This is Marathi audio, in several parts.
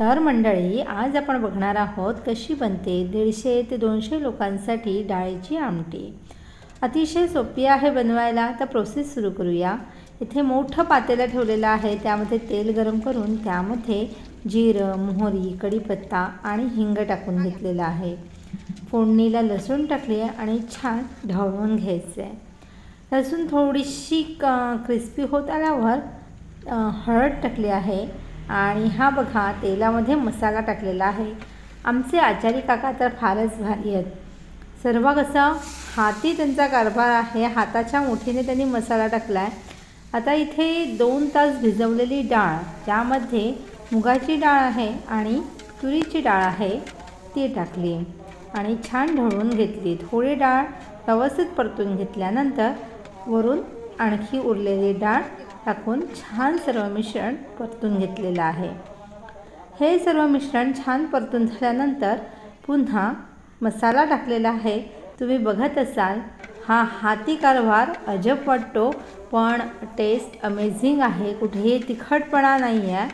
तर मंडळी आज आपण बघणार आहोत कशी बनते दीडशे ते दोनशे लोकांसाठी डाळीची आमटी. अतिशय सोपी आहे बनवायला तर प्रोसेस सुरू करूया. इथे मोठं पातेलं ठेवलेलं आहे त्यामध्ये तेल गरम करून त्यामध्ये जिरं मोहरी कढीपत्ता आणि हिंग टाकून घेतलेलं आहे. फोडणीला लसूण टाकली आणि छान ढवळून घ्यायचं आहे लसूण थोडीशी क क्रिस्पी होत आल्यावर हळद टाकली आहे. आणि हा बघा तेलामध्ये मसाला टाकलेला आहे. आमचे आचारी काका तर फारच भारी आहेत. सर्व कसं हाती त्यांचा कारभार आहे हाताच्या मुठीने त्यांनी मसाला टाकला आहे आता इथे दोन तास भिजवलेली डाळ ज्यामध्ये मुगाची डाळ आहे आणि तुरीची डाळ आहे ती टाकली. आणि छान ढवळून घेतली. थोडी डाळ व्यवस्थित परतून घेतल्यानंतर वरून आणखी उरलेली डाळ टाकून छान सर्व मिश्रण परतून घेतलेलं आहे. हे सर्व मिश्रण छान परतून झाल्यानंतर पुन्हा मसाला टाकलेला आहे. तुम्ही बघत असाल हा हाती कारभार अजब वाटतो पण टेस्ट अमेझिंग आहे. कुठेही तिखटपणा नाही आहे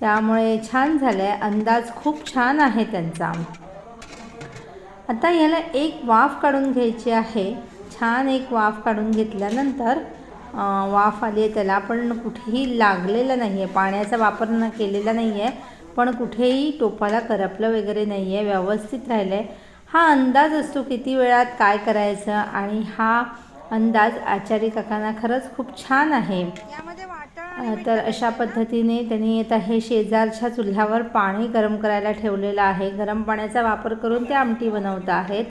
त्यामुळे छान झालं आहे अंदाज खूप छान आहे त्यांचा. आता याला एक वाफ काढून घ्यायची आहे. छान एक वाफ काढून घेतल्यानंतर वाफ आली आहे त्याला. पण कुठेही लागलेलं नाही आहे पाण्याचा वापर न केलेला नाही आहे पण कुठेही टोपाला करपलं वगैरे नाही आहे व्यवस्थित राहिलं आहे हा अंदाज असतो किती वेळात काय करायचं? आणि हा अंदाज आचारी काकांना खरंच खूप छान आहे. यामध्ये अ, तर अशा पद्धतीने त्यांनी आता हे शेजारच्या चुल्ह्यावर पाणी गरम करायला ठेवलेलं आहे. गरम पाण्याचा वापर करून ते आमटी बनवत आहेत.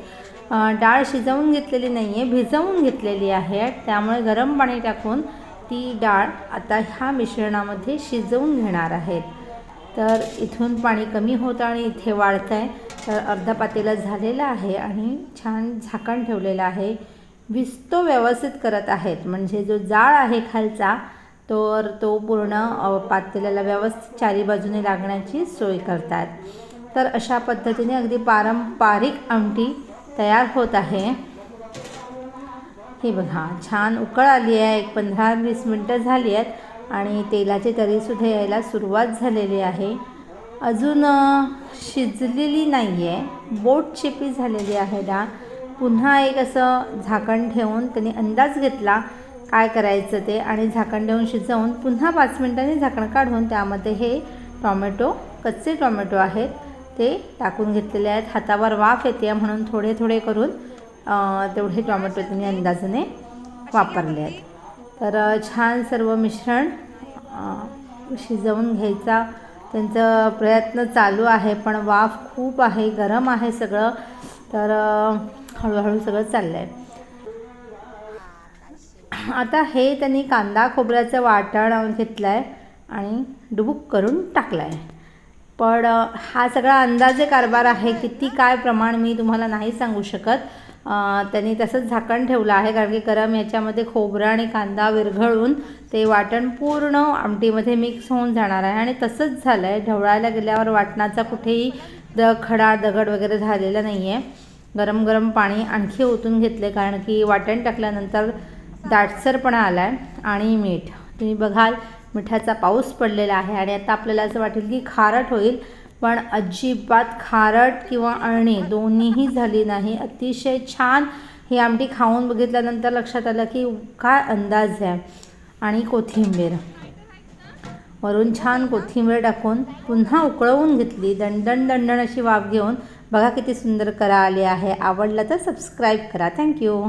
डाळ शिजवून घेतलेली नाही आहे भिजवून घेतलेली आहे. त्यामुळे गरम पाणी टाकून ती डाळ आता ह्या मिश्रणामध्ये शिजवून घेणार आहेत. तर इथून पाणी कमी होतं आणि इथे वाढतं आहे तर अर्धा पातेला झालेलं आहे आणि छान झाकण ठेवलेलं आहे. विस्तो व्यवस्थित करत आहेत. म्हणजे जो जाळ आहे खालचा तर तो पूर्ण पातेल्याला व्यवस्थित चारी बाजूने लागण्याची सोय करतात. तर अशा पद्धतीने अगदी पारंपरिक आमटी तयार होत आहे. हे बघा छान उकळ आली आहे. एक पंधरा वीस मिनटं झाली आहेत आणि तेलाची तरीसुद्धा यायला सुरुवात झालेली आहे. अजून शिजलेली नाही आहे बोट चिपी झालेली आहे डाळ पुन्हा एक असं झाकण ठेवून त्यांनी अंदाज घेतला काय करायचं ते आणि झाकण देऊन शिजवून पुन्हा पाच मिनटांनी झाकण काढून त्यामध्ये हे टॉमॅटो कच्चे टॉमॅटो आहेत ते टाकून घेतलेले आहेत. हातावर वाफ येते म्हणून थोडे थोडे करून तेवढे टॉमॅटो त्यांनी अंदाजाने वापरले आहेत. तर छान सर्व मिश्रण शिजवून घ्यायचा त्यांचा प्रयत्न चालू आहे पण वाफ खूप आहे गरम आहे सगळं. तर हळूहळू सगळं चाललं आहे आता हे त्यांनी कांदा खोबऱ्याचं वाटण घेतलं आहे आणि डुबुक करून टाकलं आहे पण हा सगळा अंदाजे कारभार आहे किती काय प्रमाण मी तुम्हाला नाही सांगू शकत. त्यांनी तसंच झाकण ठेवलं आहे कारण की गरम याच्यामध्ये खोबरं आणि कांदा विरघळून ते वाटण पूर्ण आमटीमध्ये मिक्स होऊन जाणार आहे आणि तसंच झालं आहे ढवळायला गेल्यावर वाटणाचा कुठेही द खडा दगड वगैरे झालेला नाही आहे गरम गरम पाणी आणखी ओतून घेतले कारण की वाटण टाकल्यानंतर दाटसरपणा आला आहे आणि मीठ. तुम्ही बघाल मिठाचा पाऊस पडलेला आहे आणि आता आपल्याला असं वाटेल की खारट होईल पण अजिबात खारट किंवा अळणी दोन्हीही झाली नाही. अतिशय छान ही आमटी खाऊन बघितल्यानंतर लक्षात आलं की काय अंदाज आहे. आणि कोथिंबीर. वरून छान कोथिंबीर टाकून पुन्हा उकळवून घेतली. दणदण दणदण अशी वाफ घेऊन बघा किती सुंदर करा आली आहे. आवडलं तर सबस्क्राईब करा. थँक्यू